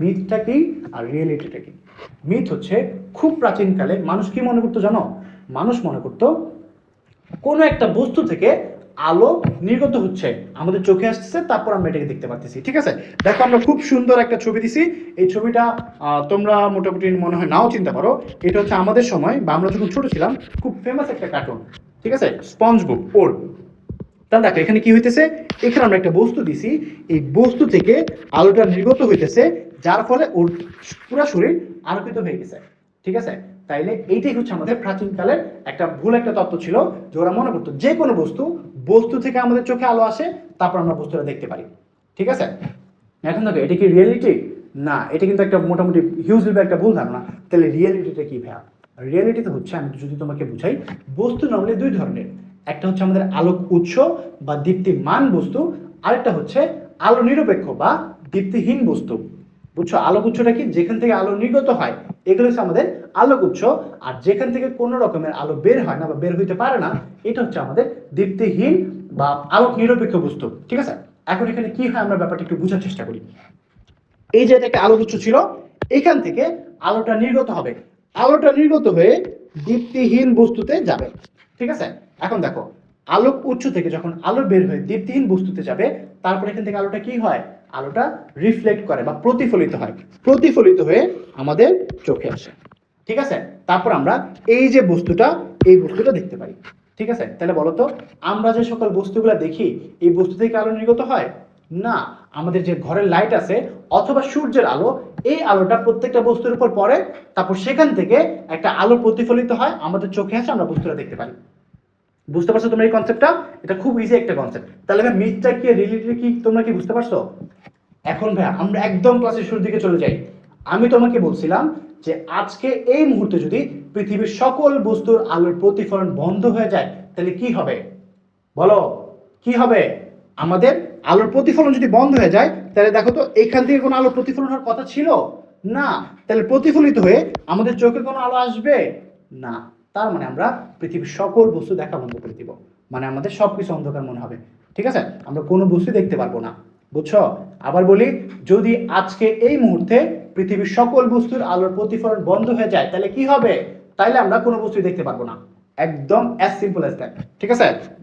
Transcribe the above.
মিথটা কি আর রিয়েলিটিটা কি মিথ হচ্ছে খুব প্রাচীনকালে মানুষ কি মনে করতো জানো? মানুষ মনে করতো কোনো একটা বস্তু থেকে আলো নির্গত হচ্ছে, আমাদের চোখে আসতেছে, তারপর আমরা এটাকে দেখতে পারতেছি, ঠিক আছে? দেখো, আমরা খুব সুন্দর একটা ছবি দিছি। এই ছবিটা তোমরা মোটামুটি মনে হয় নাও চিন্তা পারো। এটা হচ্ছে আমাদের সময় বা আমরা যখন ছোট ছিলাম, খুব ফেমাস একটা কার্টুন ঠিক আছে? স্পঞ্জ বুক ওর। তাহলে দেখো, এখানে কি হইতেছে? এখানে আমরা একটা বস্তু দিছি। এই বস্তু থেকে আলোটা নির্গত হইতেছে যার ফলে ওর পুরো শরীর আলোকিত হয়ে গেছে। ঠিক আছে? তাইলে এইটাই হচ্ছে আমাদের প্রাচীনকালের একটা ভুল একটা তত্ত্ব ছিল, যে ওরা মনে করতো যে কোনো বস্তু বস্তু থেকে আমাদের চোখে আলো আসে, তারপর আমরা বস্তুটা দেখতে পারি। ঠিক আছে? এখন দেখো, এটা কি রিয়েলিটি না, এটা কিন্তু একটা মোটামুটি হিউজলি একটা ভুল ধারণা। তাহলে রিয়েলিটিটা কি ভাইয়া? রিয়েলিটিতে হচ্ছে, আমি যদি তোমাকে বুঝাই, বস্তু নর্মালি দুই ধরনের। একটা হচ্ছে আমাদের আলোক উৎস বা দীপ্তিমান বস্তু, আরেকটা হচ্ছে আলো নিরপেক্ষ বা দীপ্তিহীন বস্তু। আলোক উৎসটা কি? যেখান থেকে আলো নির্গত হয়, এগুলো হচ্ছে আমাদের উৎস। আর যেখান থেকে কোনো রকমের আলো বের হয় না বা বের হইতে পারে না, এটা হচ্ছে আমাদের দীপ্তিহীন বা আলোক নিরপেক্ষ বস্তু। ঠিক আছে? এখন এখানে কি হয় আমরা ব্যাপারটা একটু বোঝার চেষ্টা করি। এই যে একটা উৎস ছিল, এখান থেকে আলোটা নির্গত হবে। আলোটা নির্গত হয়ে দীপ্তিহীন বস্তুতে যাবে। ঠিক আছে? এখন দেখো আলোক উৎস থেকে যখন আলো বের হয়ে দীপ্তিহীন বস্তুতে যাবে, তারপর এখান থেকে আলোটা কি হয়? আলোটা রিফ্লেক্ট করে বা প্রতিফলিত হয়। প্রতিফলিত হয়ে আমাদের চোখে আসে। ঠিক আছে? তারপর আমরা এই যে বস্তুটা, এই বস্তুটা দেখতে পাই। ঠিক আছে? তাহলে বলো তো, আমরা যে সকল বস্তুগুলো দেখি, এই বস্তু থেকে আলো নির্গত হয়? না। আমাদের যে ঘরের লাইট আছে অথবা সূর্যের আলো, এই আলোটা প্রত্যেকটা বস্তুর উপর পড়ে, তারপর সেখান থেকে একটা আলো প্রতিফলিত হয়, আমাদের চোখে আসে, আমরা বস্তুটা দেখতে পারি বুঝতে পারছ তোমরা এই কনসেপ্টটা এটা খুব ইজি একটা কনসেপ্ট তাহলে ভাই মিথটা কি রিলেটেড কি, তোমরা কি বুঝতে পারছ? এখন ভাই, আমরা একদম ক্লাসের শুরুর দিকে চলে যাই। আমি তোমাকে বলছিলাম যে আজকে এই মুহূর্তে যদি পৃথিবীর সকল বস্তুর আলোর প্রতিফলন বন্ধ হয়ে যায়, তাহলে কি হবে? বলো, কি হবে? আমাদের আলোর প্রতিফলন যদি বন্ধ হয়ে যায়, তাহলে দেখো তো, এখান থেকে কোনো আলোর প্রতিফলন হওয়ার কথা ছিল? না। তাহলে প্রতিফলিত হয়ে আমাদের চোখে কোনো আলো আসবে? না। তার মানে আমরা পৃথিবীর সকল বস্তু দেখা বন্ধ করে দিব। মানে আমাদের সব কিছু অন্ধকার মনে হবে। ঠিক আছে? আমরা কোনো বস্তু দেখতে পারব না। বুঝছ? আবার বলি, যদি আজকে এই মুহূর্তে পৃথিবীর সকল বস্তুর আলোর প্রতিফলন বন্ধ হয়ে যায়, তাহলে কি হবে? তাইলে আমরা কোনো বস্তু দেখতে পারব না। একদম অ্যাজ সিম্পল অ্যাজ দ্যাট ঠিক আছে?